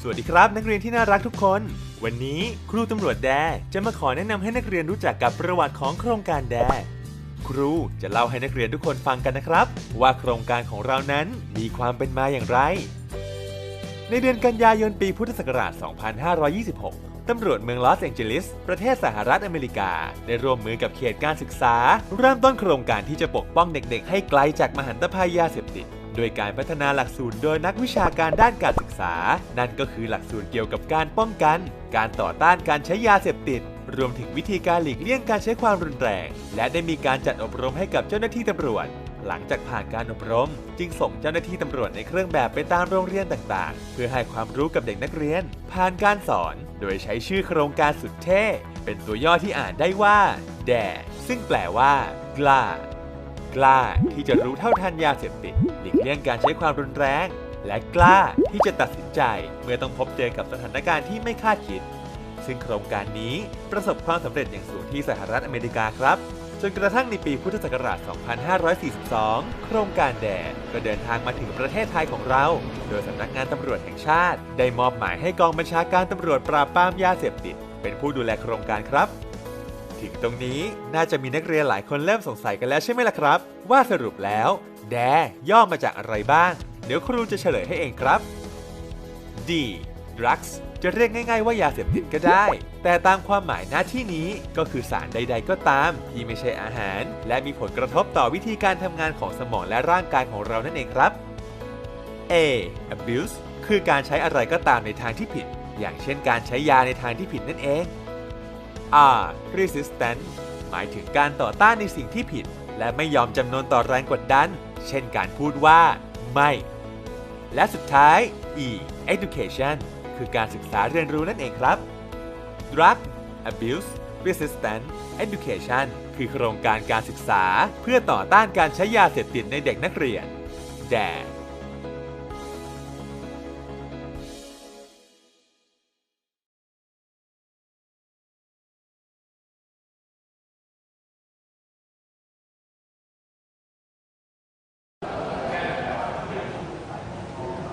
สวัสดีครับนักเรียนที่น่ารักทุกคน วันนี้ครูตำรวจแดจะมาขอแนะนำให้นักเรียนรู้จักกับประวัติของโครงการแด ครูจะเล่าให้นักเรียนทุกคนฟังกันนะครับ ว่าโครงการของเรานั้นมีความเป็นมาอย่างไร ในเดือนกันยายนปีพุทธศักราช 2526 ตำรวจเมืองลอสแองเจลิส ประเทศสหรัฐอเมริกา ได้ร่วมมือกับเขตการศึกษา เริ่มต้นโครงการที่จะปกป้องเด็กๆ ให้ไกลจากมหันตภัยยาเสพติดโดยการพัฒนาหลักสูตรโดยนักวิชาการด้านการศึกษา นั่นก็คือหลักสูตรเกี่ยวกับการป้องกัน การต่อต้านการใช้ยาเสพติด รวมถึงวิธีการหลีกเลี่ยงการใช้ความรุนแรง และได้มีการจัดอบรมให้กับเจ้าหน้าที่ตำรวจ หลังจากผ่านการอบรม จึงส่งเจ้าหน้าที่ตำรวจในเครื่องแบบไปตามโรงเรียนต่างๆ เพื่อให้ความรู้กับเด็กนักเรียน ผ่านการสอนโดยใช้ชื่อโครงการสุดเท่ เป็นตัวย่อที่อ่านได้ว่าแดซึ่งแปลว่า กล้า กล้าที่จะรู้เท่าทันยาเสพติดหลีกเลี่ยงการใช้ความรุนแรง และกล้าที่จะตัดสินใจ เมื่อต้องพบเจอกับสถานการณ์ที่ไม่คาดคิด ซึ่งโครงการนี้ประสบความสำเร็จอย่างสูงที่สหรัฐอเมริกาครับ จนกระทั่งในปีพุทธศักราช 2542 โครงการแดดก็เดินทางมาถึงประเทศไทยของเรา โดยสำนักงานตำรวจแห่งชาติ ได้มอบหมายให้กองบัญชาการตำรวจปราบปรามยาเสพติด เป็นผู้ดูแลโครงการครับ ถึงตรงนี้น่าจะมีนักเรียนหลายคนเริ่มสงสัยกันแล้วใช่ไหมล่ะครับ ว่าสรุปแล้ว แดย่อมาจากอะไรบ้าง เดี๋ยวครูจะเฉลยให้เองครับ D drugs จะเรียกง่าย ๆว่ายาเสพติดก็ได้ แต่ตามความหมายหน้าที่นี้ก็คือสารใด ๆ ก็ตาม ที่ไม่ใช่อาหาร และมีผลกระทบต่อวิธีการทำงานของสมองและร่างกายของเรานั่นเองครับ A abuse คือการใช้อะไรก็ตามในทางที่ผิด อย่างเช่นการใช้ยาในทางที่ผิดนั่นเอง R resistant หมายถึงการต่อต้านในสิ่งที่ผิด และไม่ยอมจำนนต่อแรงกดดัน เช่นการพูดว่า ไม่ และสุดท้าย E education คือการศึกษาเรียนรู้นั่นเองครับ Drug Abuse Resistant Education คือโครงการการศึกษาเพื่อต่อต้านการใช้ยาเสพติดในเด็กนักเรียน แด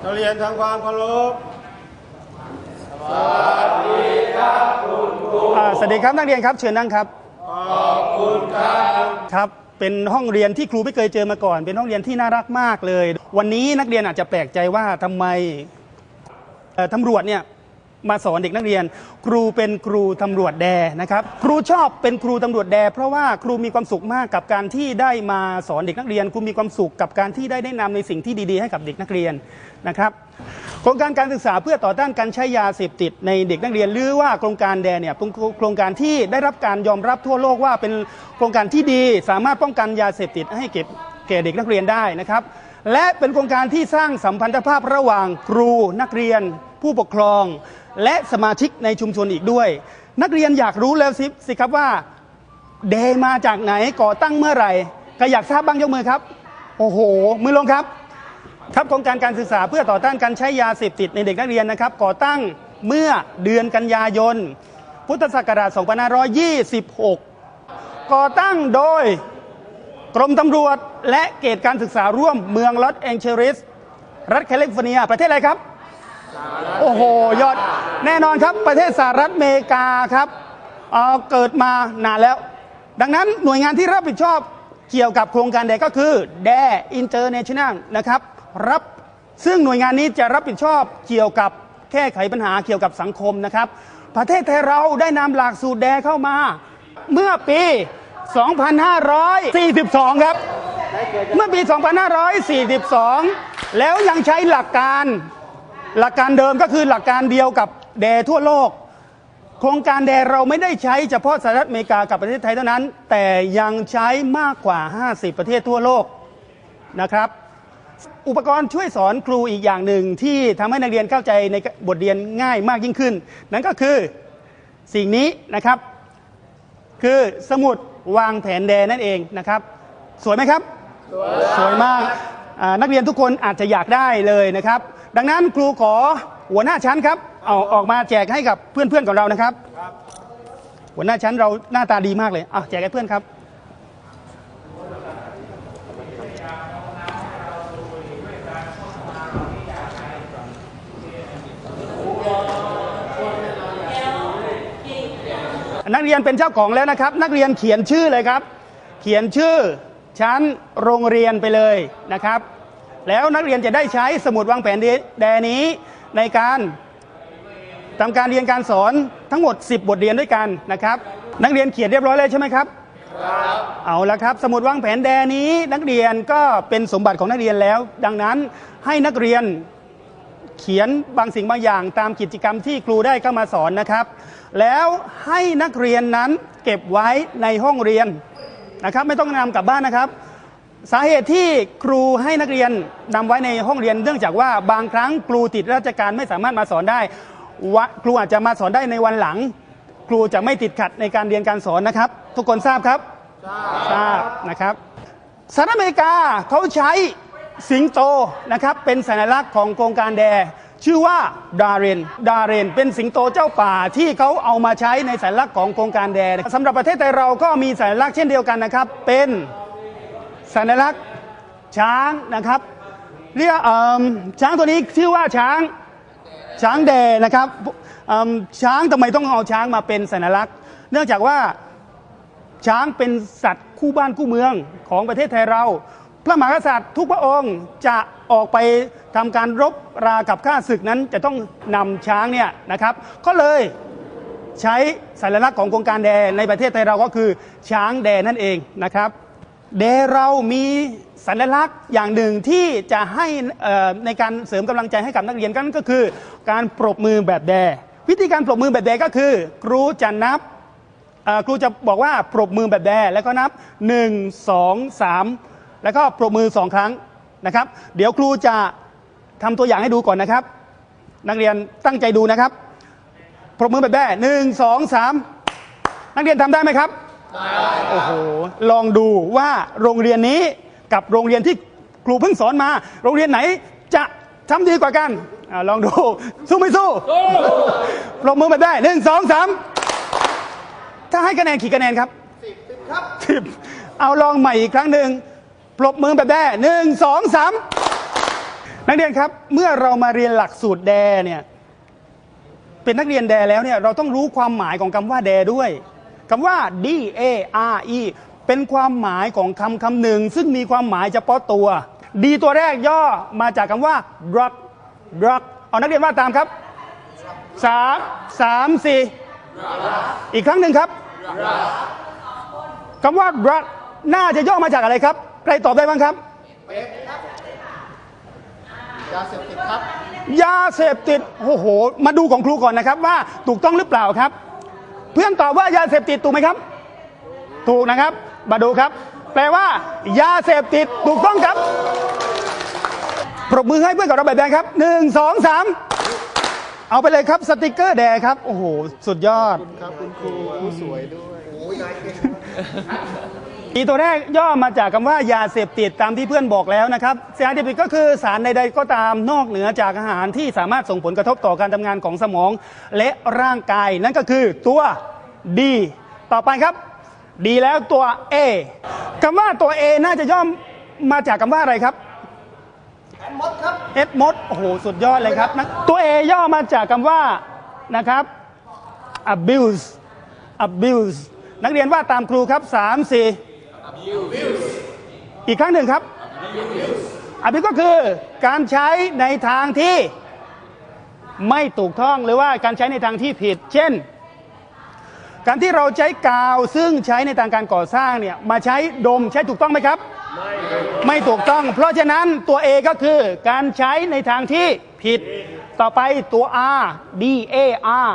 นักเรียนทำความเคารพ สวัสดีครับนักเรียนครับเชิญนั่งครับขอบคุณครับครับ เป็นห้องเรียนที่ครูไม่เคยเจอมาก่อน เป็นห้องเรียนที่น่ารักมากเลย วันนี้นักเรียนอาจจะแปลกใจว่าทำไมเอ่อตำรวจเนี่ย มาสอนเด็กนักเรียน ครูเป็นครูตำรวจแดนะครับ ครูชอบเป็นครูตำรวจแด เพราะว่าครูมีความสุขมากกับการที่ได้มาสอนเด็กนักเรียน ครูมีความสุขกับการที่ได้แนะนำในสิ่งที่ดีๆ ให้กับเด็กนักเรียนนะครับโครงการการศึกษาเพื่อต่อต้านการใช้ยาเสพติดในเด็กนักเรียนหรือว่าโครงการแดเนี่ยเป็นโครงการที่ได้รับการยอมรับทั่วโลกว่าเป็นโครงการที่ดี สามารถป้องกันยาเสพติดให้เก็บแก่เด็กนักเรียนได้นะครับ และเป็นโครงการที่สร้างสัมพันธภาพระหว่างครูนักเรียน ผู้ปกครอง และสมาชิกในชุมชนอีกด้วย นักเรียนอยากรู้แล้วสิสิครับว่าเดมาจากไหนก่อตั้งเมื่อไหร่ใครอยากทราบบ้างยกมือครับ โอ้โห มือลงครับ ครับโครงการการศึกษาเพื่อต่อต้านการใช้ยาเสพติดในเด็กนักเรียนนะครับ ก่อตั้งเมื่อเดือนกันยายน พุทธศักราช 2526 ก่อตั้งโดยกรมตำรวจและเกตการศึกษาร่วมเมืองลอสแองเจลิส รัฐแคลิฟอร์เนีย ประเทศอะไรครับ โอ้โห ยอดแน่นอนครับประเทศสหรัฐอเมริกาครับเเกิดมานานแล้ว ดังนั้นหน่วยงานที่รับผิดชอบเกี่ยวกับโครงการใดก็คือ d ด International นะครับรับซึ่งหน่วยงานนี้จะรับผิดชอบเกี่ยวกับแก้ไขปัญหาเกี่ยวกับสังคมนะครับ ประเทศไทยเราได้นำหลักสูตรแดเข้ามา เมื่อปี 2542 ครับ เมื่อปี 2542 แล้วยังใช้หลักการ หลักการเดิมก็คือหลักการเดียวกับแดทั่วโลก โครงการแดเราไม่ได้ใช้เฉพาะสหรัฐอเมริกากับประเทศไทยเท่านั้น แต่ยังใช้มากกว่า 50 ประเทศทั่วโลกนะครับ อุปกรณ์ช่วยสอนครูอีกอย่างหนึ่งที่ทำให้นักเรียนเข้าใจในบทเรียนง่ายมากยิ่งขึ้น นั่นก็คือสิ่งนี้นะครับ คือสมุดวางแผนแดนั่นเองนะครับ สวยไหมครับ สวยมากนักเรียนทุกคนอาจจะอยากได้เลยนะครับ ดังนั้นครูขอหัวหน้าชั้นครับเอาออกมาแจกให้กับเพื่อนๆของเรานะครับ หัวหน้าชั้นเราหน้าตาดีมากเลยอะแจกให้เพื่อนครับ นักเรียนเป็นเจ้าของแล้วนะครับ นักเรียนเขียนชื่อเลยครับ เขียนชื่อชั้นโรงเรียนไปเลยนะครับ แล้วนักเรียนจะได้ใช้สมุดวางแผนแดนี้ในการทำการเรียนการสอนทั้งหมด 10 บทเรียนด้วยกันนะครับ นักเรียนเขียนเรียบร้อยเลยใช่ไหมครับเอาละครับ สมุดวางแผนแดนี้นักเรียนก็เป็นสมบัติของนักเรียนแล้ว ดังนั้นให้นักเรียนเขียนบางสิ่งบางอย่างตามกิจกรรมที่ครูได้เข้ามาสอนนะครับ แล้วให้นักเรียนนั้นเก็บไว้ในห้องเรียนนะครับ ไม่ต้องนำกลับบ้านนะครับ สาเหตุที่ครูให้นักเรียนนำไว้ในห้องเรียนเนื่องจากว่าบางครั้งครูติดราชการไม่สามารถมาสอนได้วะครูอาจจะมาสอนได้ในวันหลัง ครูจะไม่ติดขัดในการเรียนการสอนนะครับ ทุกคนทราบครับทราบนะครับสหรัฐอเมริกาเขาใช้สิงโตนะครับเป็นสัญลักษณ์ของโครงการแดชื่อว่าดาเรนดาเรนเป็นสิงโตเจ้าป่าที่เขาเอามาใช้ในสัญลักษณ์ของโครงการแดสำหรับประเทศไทยเราก็มีสัญลักษณ์เช่นเดียวกันนะครับ เป็น สัญลักษณ์ช้างนะครับ เรียกช้างตัวนี้ชื่อว่าช้างช้างแดนะครับช้างทำไมต้องเอาช้างมาเป็นสัญลักษณ์ เนื่องจากว่าช้างเป็นสัตว์คู่บ้านคู่เมืองของประเทศไทยเรา พระมหากษัตริย์ทุกพระองค์จะออกไปทำการรบรากับข้าศึกนั้นจะต้องนำช้างเนี่ยนะครับ ก็เลยใช้สัญลักษณ์ของโครงการแดในประเทศไทยเราก็คือช้างแดนั่นเองนะครับ แดเรามีสัญลักษณ์อย่างหนึ่งที่จะให้ในการเสริมกำลังใจให้กับนักเรียนกันก็คือ การปรบมือแบบแด วิธีการปรบมือแบบแดก็คือ ครูจะนับครูจะบอกว่าปรบมือแบบแดแล้วก็นับ 1 2 3 แล้วก็ปรบมือสองครั้งนะครับ เดี๋ยวครูจะทำตัวอย่างให้ดูก่อนนะครับ นักเรียนตั้งใจดูนะครับ ปรบมือแบบแดหนึ่งสองสามนักเรียนทำได้ไหมครับ โอ้โหลองดูว่าโรงเรียนนี้กับโรงเรียนที่ครูเพิ่งสอนมา โรงเรียนไหนจะทำดีกว่ากันอาลองดู สู้ไม่สู้ปรบมือแบบแดหนึ่งสองสามถ้าให้คะแนนกี่คะแนนครับสิบครับสิบเอาลองใหม่อีกครั้งหนึ่งปรบมือแบบแด้หนึ่งสองสามนักเรียนครับ เมื่อเรามาเรียนหลักสูตรแดเนี่ย เป็นนักเรียนแดแล้วเนี่ย เราต้องรู้ความหมายของคำว่าแดด้วย คำว่า D A R E เป็นความหมายของคำคำหนึ่ง ซึ่งมีความหมายเฉพาะตัว D ตัวแรกย่อมาจากคำว่า drug drug เอานักเรียนว่าตามครับสามสามสี่อีกครั้งหนึ่งครับคำว่า drug น่าจะย่อมาจากอะไรครับ ใครตอบได้บ้างครับยาเสพติดครับ ยาเสพติด โอ้โห มาดูของครูก่อนนะครับว่าถูกต้องหรือเปล่าครับ เพื่อนตอบว่ายาเสพติดถูกไหมครับ ถูกนะครับ มาดูครับ แปลว่ายาเสพติดถูกต้องครับปรบมือให้เพื่อนกับเราแบบแดงครับหนึ่งสองสามเอาไปเลยครับสติกเกอร์แดงครับ โอ้โห สุดยอด ครับคุณครูผู้สวยด้วย อีตัวแรกย่อมาจากคำว่ายาเสพติดตามที่เพื่อนบอกแล้วนะครับสารเสพติดก็คือสารใดๆก็ตามนอกเหนือจากอาหารที่สามารถส่งผลกระทบต่อการทำงานของสมอง และร่างกายนั่นก็คือตัว D ต่อไปครับ ดีแล้วตัว A คำว่าตัว A น่าจะย่อมมาจากคำว่าอะไรครับมดครับเอ็ดมดโอ้โหสุดยอดเลยครับนะตัว A ย่อมาจากคำว่านะครับ abuse abuse นักเรียนว่าตามครูครับ3 4 อีกครั้งหนึ่งครับ abuse ก็คือการใช้ในทางที่ไม่ถูกต้องหรือว่าการใช้ในทางที่ผิด เช่น การที่เราใช้กาวซึ่งใช้ในทางการก่อสร้างเนี่ยมาใช้ดมใช้ถูกต้องไหมครับ ไม่ถูกต้อง เพราะฉะนั้นตัว A ก็คือการใช้ในทางที่ผิด ต่อไปตัว R D A R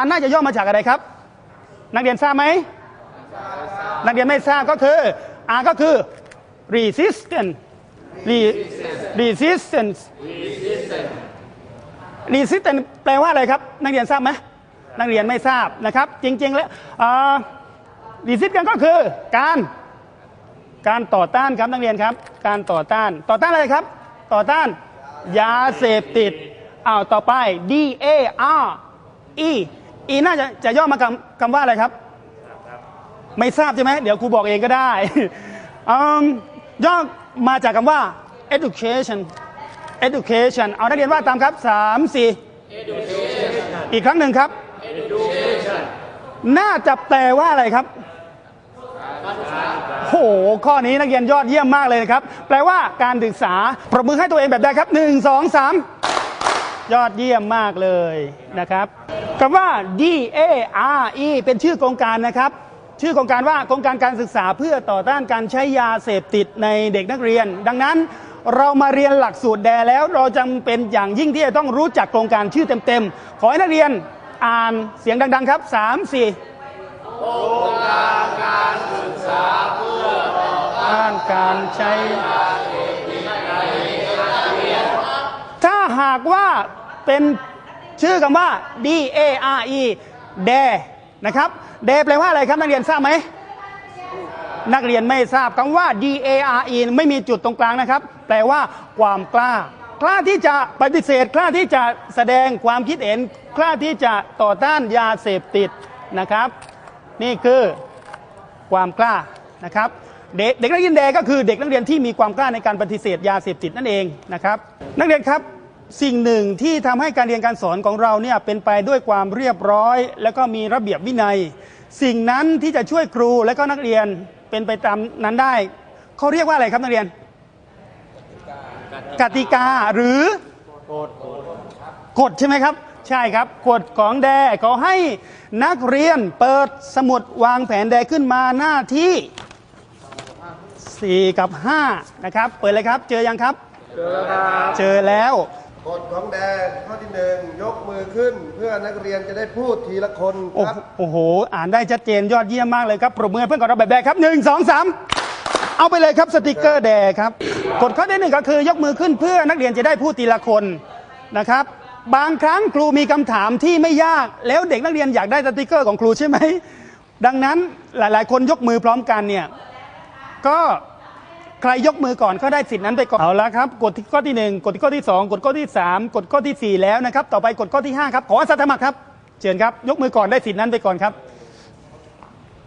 R น่าจะย่อมาจากอะไรครับ นักเรียนทราบไหม นักเรียนไม่ทราบก็คือ R ก็คือ resistance Re- resistance resistance แปลว่าอะไรครับ นักเรียนทราบไหมนักเรียนไม่ทราบนะครับ จริง ๆ แล้วอ่า resistance ก็คือการการต่อต้านครับนักเรียนครับ การต่อต้านต่อต้านอะไรครับ ต่อต้าน ยาเสพติดอ้าวต่อไป D A R E E น่าจะจะย่อมาคำคำว่าอะไรครับ ไม่ทราบใช่ไหมเดี๋ยวครูบอกเองก็ได้ อืมย่อมาจากคำว่า education education เอานักเรียนว่าตามครับสามสี่อีกครั้งหนึ่งครับน่าจะแปลว่าอะไรครับโอ้โห ข้อนี้นักเรียนยอดเยี่ยมมากเลยนะครับ แปลว่าการศึกษา ปรบมือให้ตัวเองแบบใดครับหนึ่งสองสามยอดเยี่ยมมากเลยนะครับคำว่า D A R E เป็นชื่อโครงการนะครับ ชื่อโครงการว่าโครงการการศึกษาเพื่อต่อต้านการใช้ยาเสพติดในเด็กนักเรียน ดังนั้นเรามาเรียนหลักสูตรแดแล้วเราจำเป็นอย่างยิ่งที่จะต้องรู้จักโครงการชื่อเต็มๆ ขอให้นักเรียนอ่านเสียงดังๆครับ 3 4ด้านการใช้ยาเสพติดในนักเรียนถ้าหากว่าเป็นชื่อคำว่า D A R E แด นะครับแดแปลว่าอะไรครับนักเรียนทราบไหมนักเรียนไม่ทราบคำว่า D A R E ไม่มีจุดตรงกลางนะครับ แปลว่าความกล้า กล้าที่จะปฏิเสธ กล้าที่จะแสดงความคิดเห็น กล้าที่จะต่อต้านยาเสพติดนะครับ นี่คือความกล้านะครับเด็กเด็กนักเรียนแดก็คือเด็กนักเรียนที่มีความกล้าในการปฏิเสธยาเสพติดนั่นเองนะครับ นักเรียนครับ สิ่งหนึ่งที่ทำให้การเรียนการสอนของเราเนี่ยเป็นไปด้วยความเรียบร้อย แล้วก็มีระเบียบวินัย สิ่งนั้นที่จะช่วยครูและก็นักเรียนเป็นไปตามนั้นได้เขาเรียกว่าอะไรครับนักเรียน กติกาหรือกฎใช่ไหมครับ ใช่ครับกฎของแดเขาให้นักเรียนเปิดสมุดวางแผนแดขึ้นมาหน้าที่ 4 กับ 5 นะครับ เปิดเลยครับ เจอยังครับ เจอแล้ว กฎของแดงข้อที่หนึ่งยกมือขึ้น เพื่อนักเรียนจะได้พูดทีละคนโอ้ครับ โอ้โห อ่านได้ชัดเจนยอดเยี่ยมมากเลยครับปรบมือให้เพื่อนของเราแบบแดครับหนึ่งสองสามเอาไปเลยครับสติกเกอร์แดงครับกฎข้อที่หนึ่งก็คือยกมือขึ้นเพื่อนักเรียนจะได้พูดทีละคนนะครับ บางครั้งครูมีคำถามที่ไม่ยาก แล้วเด็กนักเรียนอยากได้สติกเกอร์ของครูใช่ไหมดังนั้นหลาย ๆ คนยกมือพร้อมกันเนี่ยก็ ใครยกมือก่อนก็ได้สิทธินั้นไปก่อนเอาละครับกฎที่ข้อที่หนึ่งกฎที่ข้อที่สองกฎข้อที่สามกฎข้อที่สี่แล้วนะครับ ต่อไปกฎข้อที่ห้าครับ ขออาสาสมัครครับเชิญครับ ยกมือก่อนได้สิทธินั้นไปก่อนครับ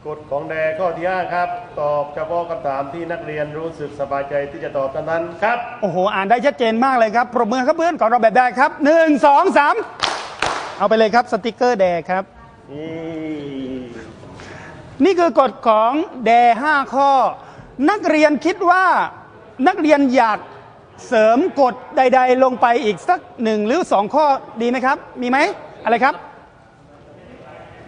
กฎของแดข้อที่ห้าครับ ตอบเฉพาะคำถามที่นักเรียนรู้สึกสบายใจที่จะตอบเท่านั้นครับ โอ้โห อ่านได้ชัดเจนมากเลยครับปรบมือครับเพื่อนก่อนเราแบบได้ครับหนึ่งสองสามเอาไปเลยครับสติกเกอร์แดครับ นี่นี่คือกฎของแดห้าข้อ นักเรียนคิดว่านักเรียนอยากเสริมกฎใด ๆ ลงไปอีกสักหนึ่งหรือสองข้อดีไหมครับ มีไหมอะไรครับ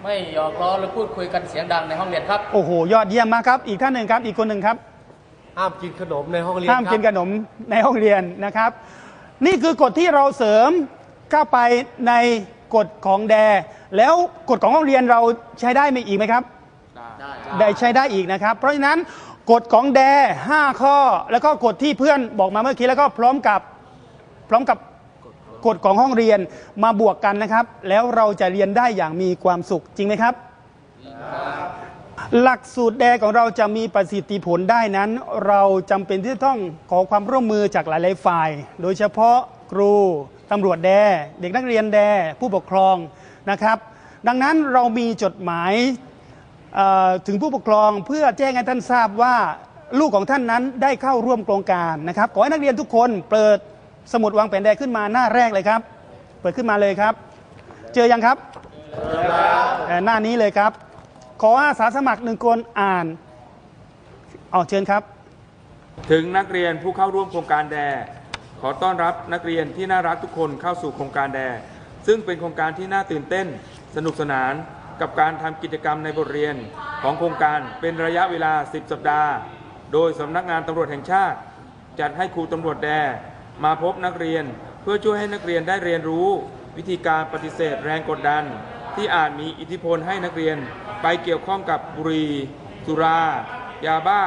ไม่หยอกล้อหรือพูดคุยกันเสียงดังในห้องเรียนครับ โอ้โห ยอดเยี่ยมมากครับ อีกท่านหนึ่งครับ อีกคนหนึ่งครับ ห้ามกินขนมในห้องเรียนห้ามกินคขรับนมในห้องเรียนนะครับ นี่คือกฎที่เราเสริมเข้าไปในกฎของแด แล้วกฎของห้องเรียนเราใช้ได้ไหมอีกไหมครับ ได้ใช้ได้อีกนะครับ เพราะฉะนั้น กฎของแด5ข้อ แล้วก็กฎที่เพื่อนบอกมาเมื่อกี้แล้วก็พร้อมกับพร้อมกับกฎของห้องเรียนมาบวกกันนะครับ แล้วเราจะเรียนได้อย่างมีความสุขจริงไหมครับ หลักสูตรแดของเราจะมีประสิทธิผลได้นั้น เราจำเป็นที่จะต้องขอความร่วมมือจากหลายๆฝ่าย โดยเฉพาะครูตำรวจแดเด็กนักเรียนแดผู้ปกครองนะครับ ดังนั้นเรามีจดหมายเอ่อ ถึงผู้ปกครองเพื่อแจ้งให้ท่านทราบว่าลูกของท่านนั้นได้เข้าร่วมโครงการนะครับ ขอให้นักเรียนทุกคนเปิดสมุดวางแผนแดขึ้นมาหน้าแรกเลยครับ เปิดขึ้นมาเลยครับ เจอยังครับเอ่อหน้านี้เลยครับ ขออาสาสมัครหนึ่งคนอ่านเอเชิญครับ ถึงนักเรียนผู้เข้าร่วมโครงการแด ขอต้อนรับนักเรียนที่น่ารักทุกคนเข้าสู่โครงการแด ซึ่งเป็นโครงการที่น่าตื่นเต้น สนุกสนาน กับการทำกิจกรรมในบทเรียนของโครงการเป็นระยะเวลา 10 สัปดาห์ โดยสำนักงานตำรวจแห่งชาติ จัดให้ครูตำรวจแดมาพบนักเรียน เพื่อช่วยให้นักเรียนได้เรียนรู้ วิธีการปฏิเสธแรงกดดัน ที่อาจมีอิทธิพลให้นักเรียน ไปเกี่ยวข้องกับบุหรี่สุรา ยาบ้า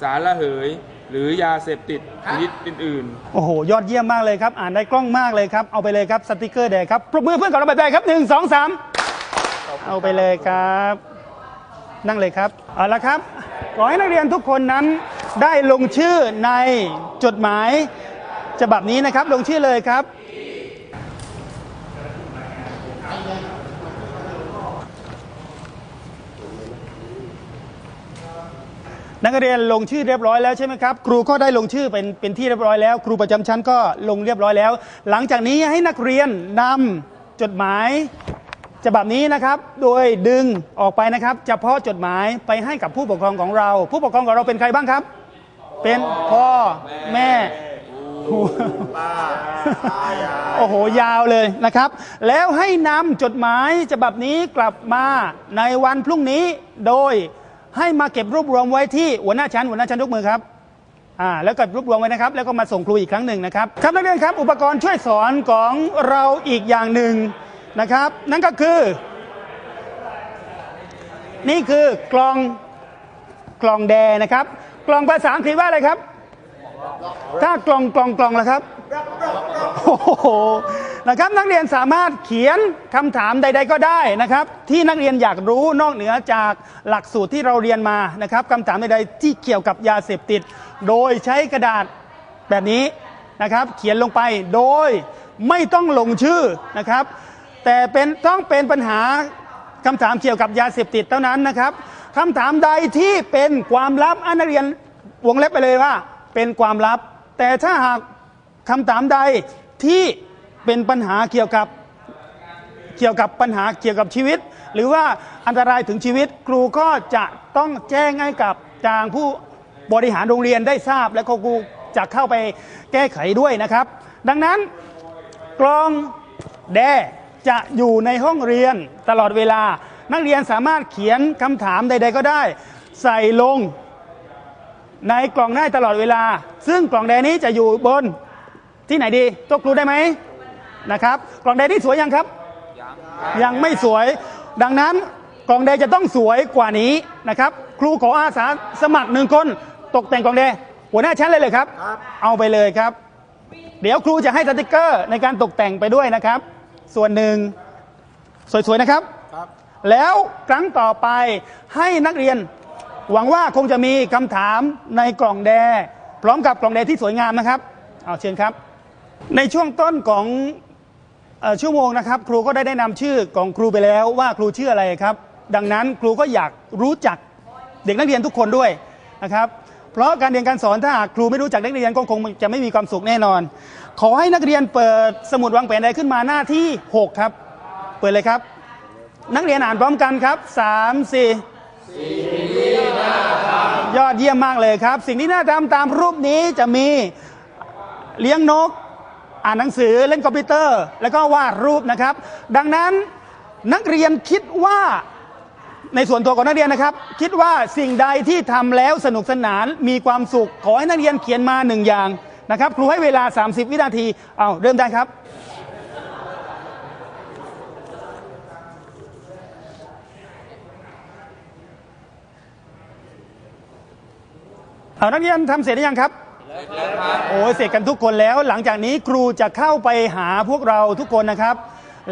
สารละเหย หรือยาเสพติดชนิดอื่นๆโอ้โห ยอดเยี่ยมมากเลยครับ อ่านได้กล้องมากเลยครับ เอาไปเลยครับ สติกเกอร์แดงครับ ปรบมือเพื่อนก่อนเราแบบแดงครับหนึ่งสองสาม เอาไปเลยครับ นั่งเลยครับ เอาละครับ ขอให้นักเรียนทุกคนนั้นได้ลงชื่อในจดหมายฉบับนี้นะครับ ลงชื่อเลยครับ นักเรียนลงชื่อเรียบร้อยแล้วใช่ไหมครับ ครูก็ได้ลงชื่อเป็นเป็นที่เรียบร้อยแล้ว ครูประจำชั้นก็ลงเรียบร้อยแล้ว หลังจากนี้ให้นักเรียนนำจดหมาย ฉบับนี้นะครับ โดยดึงออกไปนะครับ เฉพาะจดหมายไปให้กับผู้ปกครองของเรา ผู้ปกครองของเราเป็นใครบ้างครับ เป็นพ่อแม่โอ้โห ยาวเลยนะครับ แล้วให้นำจดหมายฉบับนี้กลับมาในวันพรุ่งนี้โดยให้มาเก็บรวบรวมไว้ที่หัวหน้าชั้นหัวหน้าชั้นยกมือครับอ่าแล้วก็รวบรวมไว้นะครับ แล้วก็มาส่งครูอีกครั้งหนึ่งนะครับครับนักเรียนครับ อุปกรณ์ช่วยสอนของเราอีกอย่างหนึ่ง นะครับ นั่นก็คือ นี่คือกล่องกล่องแดนะครับ กล่องภาษาอังกฤษว่าอะไรครับ ถ้ากล่องกล่องกล่องแล้วครับโอ้โหนะครับนักเรียนสามารถเขียนคำถามใด ๆ ก็ได้นะครับ ที่นักเรียนอยากรู้นอกเหนือจากหลักสูตรที่เราเรียนมานะครับคำถามใดๆที่เกี่ยวกับยาเสพติด โดยใช้กระดาษแบบนี้นะครับ เขียนลงไปโดยไม่ต้องลงชื่อนะครับ แต่เป็นต้องเป็นปัญหาคำถามเกี่ยวกับยาเสพติดเท่านั้นนะครับคำถามใดที่เป็นความลับอันนักเรียนวงเล็บไปเลยว่า เป็นความลับ แต่ถ้าหากคำถามใดที่เป็นปัญหาเกี่ยวกับเกี่ยวกับปัญหาเกี่ยวกับชีวิต หรือว่าอันตรายถึงชีวิต ครูก็จะต้องแจ้งให้กับทางผู้บริหารโรงเรียนได้ทราบ และครูจะเข้าไปแก้ไขด้วยนะครับ ดังนั้นกลองแด จะอยู่ในห้องเรียนตลอดเวลา นักเรียนสามารถเขียนคำถามใด ๆ ก็ได้ ใส่ลง ในกล่องได้ตลอดเวลา ซึ่งกล่องแดงนี้จะอยู่บนที่ไหนดีตัวครูได้ไหมนะครับ กล่องแดงที่สวยยังครับ ยังไม่สวย ดังนั้นกล่องแดงจะต้องสวยกว่านี้นะครับ ครูขออาสาสมัครหนึ่งคน ตกแต่งกล่องแดงหัวหน้าชั้นเลยเลยครับ เอาไปเลยครับ เดี๋ยวครูจะให้สติกเกอร์ในการตกแต่งไปด้วยนะครับ ส่วนหนึ่งสวยๆนะครับ แล้วครั้งต่อไปให้นักเรียน หวังว่าคงจะมีคำถามในกล่องแดงพร้อมกับกล่องแดงที่สวยงามนะครับเอาเชิญครับ ในช่วงต้นของเออชั่วโมงนะครับ ครูก็ได้แนะนำชื่อของครูไปแล้วว่าครูชื่ออะไรครับ ดังนั้นครูก็อยากรู้จักเด็กนักเรียนทุกคนด้วยนะครับ เพราะการเรียนการสอนถ้าหากครูไม่รู้จักนักเรียนก็คงจะไม่มีความสุขแน่นอน ขอให้นักเรียนเปิดสมุดวางแผนใดขึ้นมาหน้าที่ 6 ครับ เปิดเลยครับ นักเรียนอ่านพร้อมกันครับ 3 4ยอดเยี่ยมมากเลยครับ สิ่งที่น่าทำตามรูปนี้จะมีเลี้ยงนก อ่านหนังสือเล่นคอมพิวเตอร์ แล้วก็วาดรูปนะครับ ดังนั้นนักเรียนคิดว่าในส่วนตัวของนักเรียนนะครับ คิดว่าสิ่งใดที่ทำแล้วสนุกสนานมีความสุข ขอให้นักเรียนเขียนมาหนึ่งอย่าง นะครับ ครูให้เวลา 30 วินาที เอาเริ่มได้ครับ เอานักเรียนทำเสร็จหรือยังครับโอ้ยเสร็จกันทุกคนแล้ว หลังจากนี้ครูจะเข้าไปหาพวกเราทุกคนนะครับ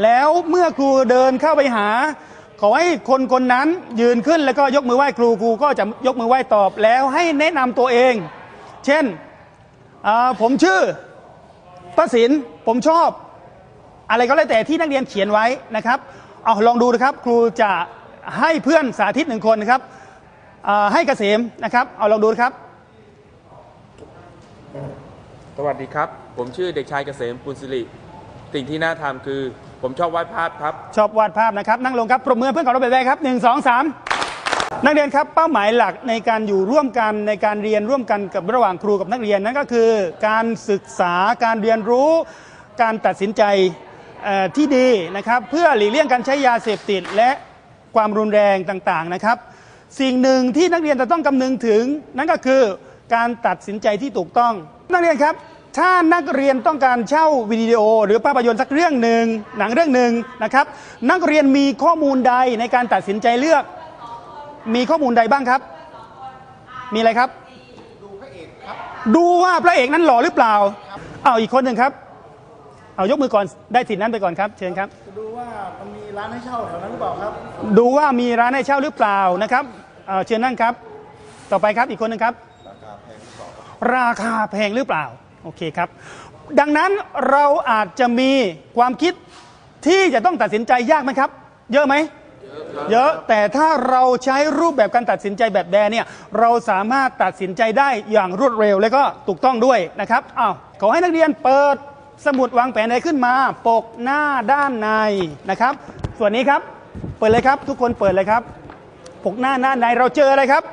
แล้วเมื่อครูเดินเข้าไปหา ขอให้คนคนนั้นยืนขึ้นแล้วก็ยกมือไหว้ครูครูก็จะยกมือไหว้ตอบแล้วให้แนะนำตัวเอง เช่นอ่า ผมชื่อประสินผมชอบ อะไรก็แล้วแต่ที่นักเรียนเขียนไว้นะครับเอาลองดูนะครับครูจะให้เพื่อนสาธิตหนึ่งคนนะครับอ่าให้เกษมนะครับ เอาลองดูนะครับ สวัสดีครับ ผมชื่อเด็กชายเกษมปุณศิริสิ่งที่น่าทำคือ ผมชอบวาดภาพครับ ชอบวาดภาพนะครับ นั่งลงครับปรบมือเพื่อนของเราไปเลยครับหนึ่งสองสาม นักเรียนครับเป้าหมายหลักในการอยู่ร่วมกันในการเรียนร่วมกันกับระหว่างครูกับนักเรียนนั่นก็คือ การศึกษาการเรียนรู้ การตัดสินใจที่ดีนะครับเพื่อหลีกเลี่ยงการใช้ยาเสพติดและความรุนแรงต่างๆนะครับ สิ่งหนึ่งที่นักเรียนจะต้องคำนึงถึง นั่นก็คือการตัดสินใจที่ถูกต้อง นักเรียนครับถ้านักเรียนต้องการเช่าวิดีโอ หรือภาพยนตร์สักเรื่องหนึ่งหนังเรื่องหนึ่งนะครับนักเรียนมีข้อมูลใดในการตัดสินใจเลือก มีข้อมูลใดบ้างครับ มีอะไรครับดูพระเอกครับ ดูว่าพระเอกนั้นหล่อหรือเปล่า เอาอีกคนหนึ่งครับ เอายกมือก่อนได้สิทธินั้นไปก่อนครับ เชิญครับ ดูว่ามันมีร้านให้เช่าแถวนั้นหรือเปล่าครับ ดูว่ามีร้านให้เช่าหรือเปล่านะครับเอ่อเชิญนั่งครับ ต่อไปครับอีกคนหนึงครับ ราคาแพงหรือเปล่า โอเคครับ ดังนั้นเราอาจจะมีความคิดที่จะต้องตัดสินใจยากไหมครับ เยอะไหม เยอะแต่ถ้าเราใช้รูปแบบการตัดสินใจแบบแดเนี่ยเราสามารถตัดสินใจได้อย่างรวดเร็วและก็ถูกต้องด้วยนะครับอ้าวขอให้นักเรียนเปิดสมุดวางแผนใดขึ้นมา ปกหน้าด้านในนะครับ ส่วนนี้ครับเปิดเลยครับ ทุกคนเปิดเลยครับ ปกหน้าด้านในเราเจออะไรครับ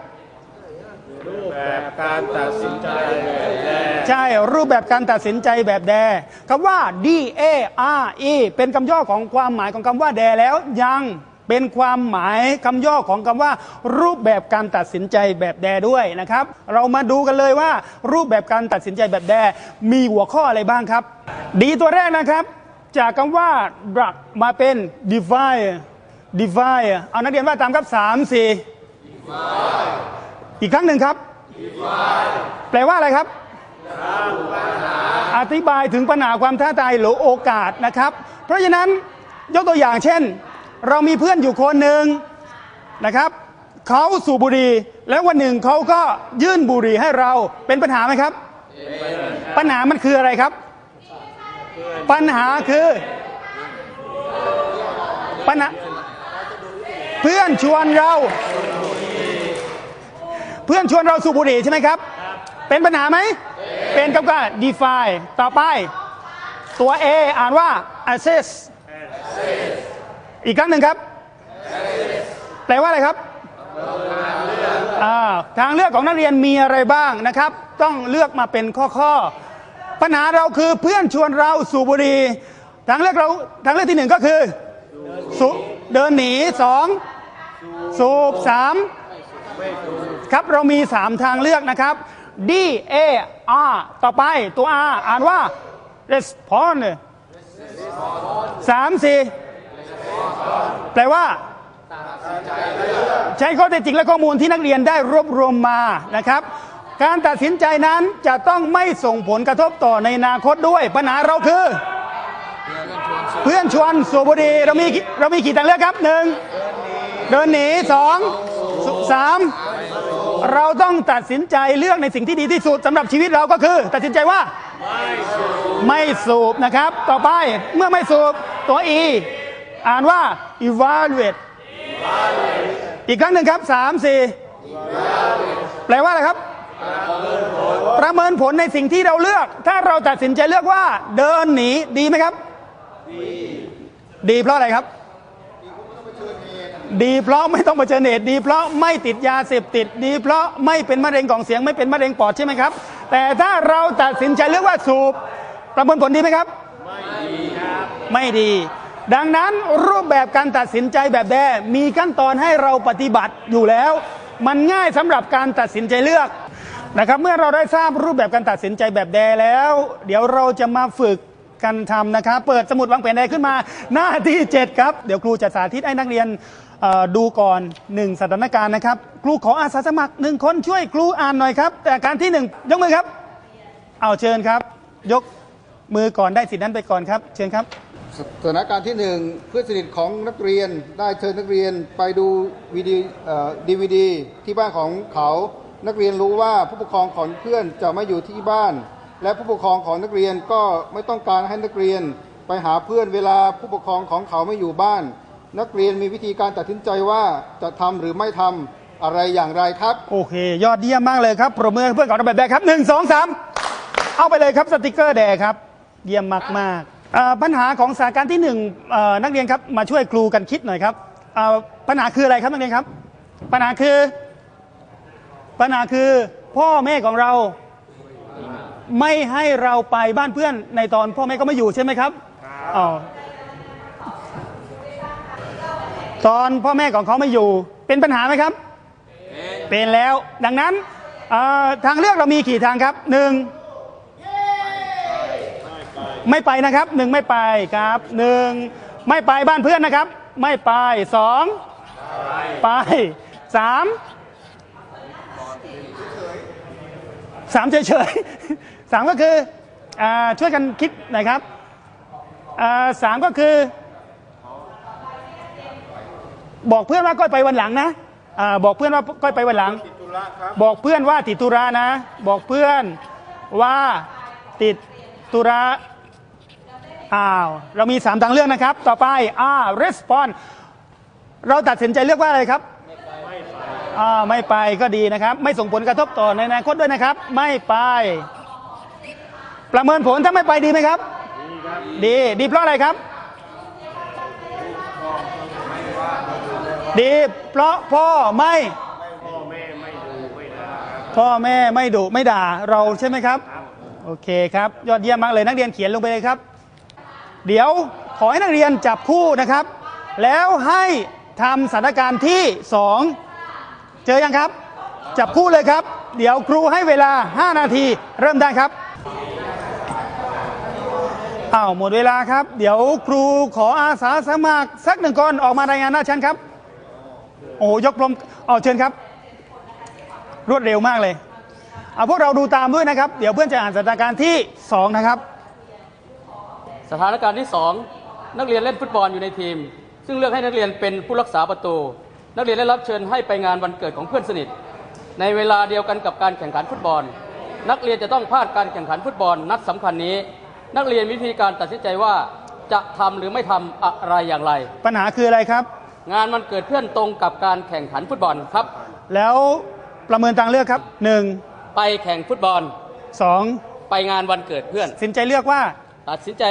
แบบการตัดสินใจแบบแดใช่รูปแบบการตัดสินใจแบบแดคำว่า D A R E เป็นคำย่อของความหมายของคำว่าแดแล้วยัง เป็นความหมายคำย่อของคำว่า รูปแบบการตัดสินใจแบบแดด้วยนะครับ เรามาดูกันเลยว่า รูปแบบการตัดสินใจแบบแดมีหัวข้ออะไรบ้างครับ ดีตัวแรกนะครับ จากคำว่า drug มาเป็น divide divide เอานักเรียนว่าตามครับสามสี่อีกครั้งหนึ่งครับ แปลว่าอะไรครับ อธิบายถึงปัญหาความท้าทายหรือโอกาสนะครับ เพราะฉะนั้นยกตัวอย่างเช่น เรามีเพื่อนอยู่คนหนึ่งนะครับเขาสูบบุหรี่แล้ววันหนึ่งเขาก็ยื่นบุหรี่ให้เราเป็นปัญหาไหมครับ ปัญหามันคืออะไรครับ ปัญหาคือปัญหาเพื่อนชวนเรา เพื่อนชวนเราสูบบุหรี่ใช่ไหมครับ เป็นปัญหาไหม เป็นคำว่า define ต่อไป ตัว A อ่านว่า assess อีกครั้งหนึ่งครับ แปลว่าอะไรครับทางเลือกของนักเรียนมีอะไรบ้างนะครับ ต้องเลือกมาเป็นข้อๆปัญหาเราคือเพื่อนชวนเราสูบบุหรี่ทางเลือกเราทางเลือกที่หนึ่งก็คือสูเดินหนีสองสูบสามครับเรามี3ทางเลือกนะครับ D A R ต่อไปตัว R อ่านว่า respond สามสี่ แปลว่าใช้ข้อเท็จจริงและข้อมูลที่นักเรียนได้รวบรวมมานะครับ การตัดสินใจนั้นจะต้องไม่ส่งผลกระทบต่อในอนาคตด้วย ปัญหาเราคือ เพื่อนชวนสูบบุหรี่เรามีเรามีกี่ทางเลือกครับหนึ่งเดินหนีสองสามเราต้องตัดสินใจเลือกในสิ่งที่ดีที่สุดสำหรับชีวิตเราก็คือ ตัดสินใจว่าไม่สูบนะครับ ต่อไปเมื่อไม่สูบตัว E อ่านว่า evaluate อีกครั้งหนึ่งครับสามสี่แปลว่าอะไรครับ ประเมินผลในสิ่งที่เราเลือก ถ้าเราตัดสินใจเลือกว่า เดินหนีดีไหมครับ ดีเพราะอะไรครับ ดีเพราะไม่ต้องเผชิญเหตุดีเพราะไม่ติดยาเสพติด ดีเพราะไม่เป็นมะเร็งกล่องเสียงไม่เป็นมะเร็งปอดใช่ไหมครับ แต่ถ้าเราตัดสินใจเลือกว่าสูบ ประเมินผลดีไหมครับ ไม่ดีครับไม่ดี ดังนั้นรูปแบบการตัดสินใจแบบแดมีขั้นตอนให้เราปฏิบัติอยู่แล้ว มันง่ายสำหรับการตัดสินใจเลือกนะครับเมื่อเราได้ทราบรูปแบบการตัดสินใจแบบแดแล้ว เดี๋ยวเราจะมาฝึกกันทำนะครับเปิดสมุดวางแผนแดขึ้นมาหน้าที่ 7 ครับ เดี๋ยวครูจะสาธิตให้นักเรียนดูก่อนหนึ่งสถานการณ์นะครับ ครูขออาสาสมัครหนึ่งคนช่วยครูอ่านหน่อยครับ แต่การที่หนึ่งยกมือครับ เอาเชิญครับ ยกมือก่อนได้สิทธินั้นไปก่อนครับ เชิญครับ สถานการณ์ที่หนึ่งเพื่อนสนิทของนักเรียนได้เชิญนักเรียนไปดูวีดีดีวีดีที่บ้านของเขานักเรียนรู้ว่าผู้ปกครองของเพื่อนจะไม่อยู่ที่บ้าน และผู้ปกครองของนักเรียนก็ไม่ต้องการให้นักเรียนไปหาเพื่อนเวลาผู้ปกครองของเขาไม่อยู่บ้าน นักเรียนมีวิธีการตัดสินใจว่าจะทำหรือไม่ทำอะไรอย่างไรครับ โอเค ยอดเยี่ยมมากเลยครับปรบมือเพื่อนของเราแบบแดงครับหนึ่งสองสามเอาไปเลยครับสติกเกอร์แดงครับ เยี่ยมมากมากๆ อ่อปัญหาของสถานการณ์ที่หนึ่งเอ่อนักเรียนครับมาช่วยครูกันคิดหน่อยครับเอ่อปัญหาคืออะไรครับนักเรียนครับ ปัญหาคือ ปัญหาคือพ่อแม่ของเราไม่ให้เราไปบ้านเพื่อนในตอนพ่อแม่ก็ไม่อยู่ใช่ไหมครับอ๋อตอนพ่อแม่ของเขาไม่อยู่ เป็นปัญหาไหมครับ เป็นแล้วดังนั้นเอ่อทางเลือกเรามีกี่ทางครับหนึ่ง ไม่ไปนะครับหนึ่งไม่ไปครับหนึ่งไม่ไปบ้านเพื่อนนะครับ ไม่ไปสองไปสามสามเฉยๆสามก็คืออาช่วยกันคิดหน่อยครับอ่าสามก็คือ บอกเพื่อนว่าก้อยไปวันหลังนะอาบอกเพื่อนว่าก้อยไปวันหลัง บอกเพื่อนว่าติดตุระนะ บอกเพื่อนว่าติดตุระ อ้าวเรามีสามทางเลือกนะครับ ต่อไปอ่า respond เราตัดสินใจเลือกว่าอะไรครับอ่าไม่ไปก็ดีนะครับ ไม่ส่งผลกระทบต่อในอนาคตด้วยนะครับ ไม่ไป ประเมินผลถ้าไม่ไปดีไหมครับ ดีดีเพราะอะไรครับ ดีเพราะพ่อไม่พ่อแม่ไม่ดุไม่ด่าเราใช่ไหมครับ โอเคครับ ยอดเยี่ยมมากเลยนักเรียนเขียนลงไปเลยครับ เดี๋ยวขอให้นักเรียนจับคู่นะครับ แล้วให้ทำสถานการณ์ที่ 2 เจอยังครับ จับคู่เลยครับ เดี๋ยวครูให้เวลา 5 นาที เริ่มได้ครับอ้าวหมดเวลาครับ เดี๋ยวครูขออาสาสมัครสักหนึ่งคนออกมารายงานหน้าชั้นครับ โอ้ยกพรมเอาเชิญครับ รวดเร็วมากเลยเอาพวกเราดูตามด้วยนะครับ เดี๋ยวเพื่อนจะอ่านสถานการณ์ที่ 2 นะครับ สถานการณ์ที่ 2 นักเรียนเล่นฟุตบอลอยู่ในทีม ซึ่งเลือกให้นักเรียนเป็นผู้รักษาประตู นักเรียนได้รับเชิญให้ไปงานวันเกิดของเพื่อนสนิท ในเวลาเดียวกันกับการแข่งขันฟุตบอล นักเรียนจะต้องพลาดการแข่งขันฟุตบอลนัดสำคัญนี้ นักเรียนมีวิธีการตัดสินใจว่าจะทำหรือไม่ทำอะไรอย่างไร ปัญหาคืออะไรครับ งานวันเกิดเพื่อนตรงกับการแข่งขันฟุตบอลครับ แล้วประเมินทางเลือกครับไปแข่งฟุตบอล1 2ไปงานวันเกิดเพื่อน สินใจเลือกว่า ตัดสินใจ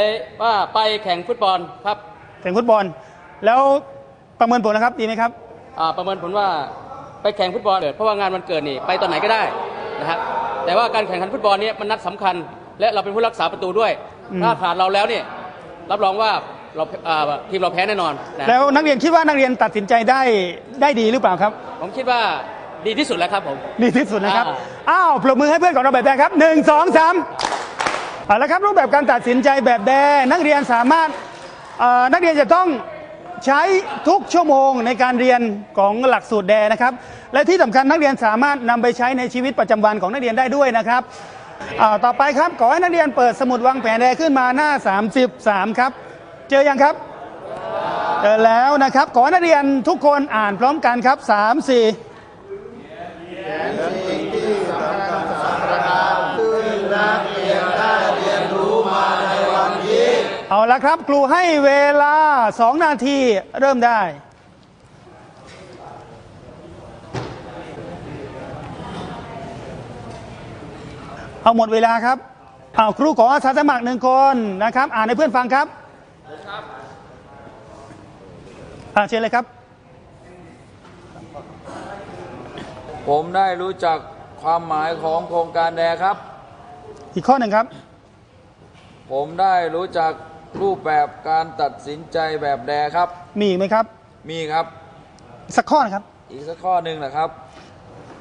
ว่าไปแข่งฟุตบอลครับแข่งฟุตบอล แล้วประเมินผลนะครับดีไหมครับอ่าประเมินผลว่าไปแข่งฟุตบอลเกิดเพราะว่างานวันเกิดนี่ไปตอนไหนก็ได้นะครับแต่ว่าการแข่งขันฟุตบอลเนี่ยมันนัดสำคัญ และเราเป็นผู้รักษาประตูด้วยอืมถ้าขาดเราแล้วเนี่ยรับรองว่าเราอ่าทีมเราแพ้แน่นอนนะแล้วนักเรียนคิดว่านักเรียนตัดสินใจได้ได้ดีหรือเปล่าครับ ผมคิดว่าดีที่สุดแล้วครับผม ดีที่สุดนะครับอ่าอ้าวปรบมือให้เพื่อนของเราแบบแดงครับหนึ่งสองสาม เอาละครับรูปแบบการตัดสินใจแบบแดงนักเรียนสามารถนักเรียนจะต้องใช้ทุกชั่วโมงในการเรียนของหลักสูตรแดนะครับ และที่สำคัญนักเรียนสามารถนำไปใช้ในชีวิตประจำวันของนักเรียนได้ด้วยนะครับต่อไปครับขอให้นักเรียนเปิดสมุดวางแผนแดขึ้นมาหน้า 33 ครับ เจอยังครับเจอแล้วนะครับขอให้นักเรียนทุกคนอ่านพร้อมกันครับ 3 4 เอาละครับ ครูให้เวลา 2 นาทีเริ่มได้ เอาหมดเวลาครับเอาครูขออาสาสมัครหนึ่งคนนะครับ อ่านให้เพื่อนฟังครับอ่าเชิญเลยครับ ผมได้รู้จักความหมายของโครงการแดครับ อีกข้อหนึ่งครับ ผมได้รู้จัก รูปแบบการตัดสินใจแบบแดครับ มีอีกไหมครับ มีครับ สักข้อนะครับ อีกสักข้อหนึ่งนะครับ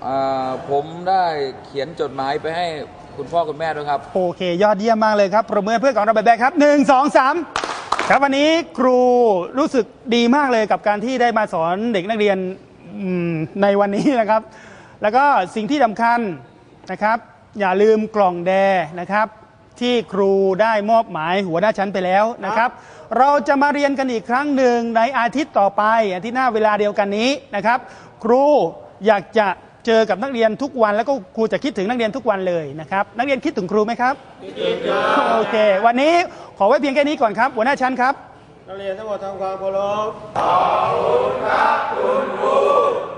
อ่าผมได้เขียนจดหมายไปให้คุณพ่อคุณแม่ด้วยครับ โอเค ยอดเยี่ยมมากเลยครับประเมินเพื่อนของเราแบบแบกครับหนึ่งสองสามครับวันนี้ครูรู้สึกดีมากเลยกับการที่ได้มาสอนเด็กนักเรียนอืมในวันนี้นะครับ แล้วก็สิ่งที่สำคัญนะครับ อย่าลืมกล่องแดนะครับ ที่ครูได้มอบหมายหัวหน้าชั้นไปแล้วนะครับ เราจะมาเรียนกันอีกครั้งหนึ่งในอาทิตย์ต่อไป อาทิตย์หน้าเวลาเดียวกันนี้นะครับ ครูอยากจะเจอกับนักเรียนทุกวันแล้วก็ครูจะคิดถึงนักเรียนทุกวันเลยนะครับ นักเรียนคิดถึงครูไหมครับคิดโอเค วันนี้ขอไว้เพียงแค่นี้ก่อนครับ หัวหน้าชั้นครับนักเรียนทั้งหมดทำความเคารพ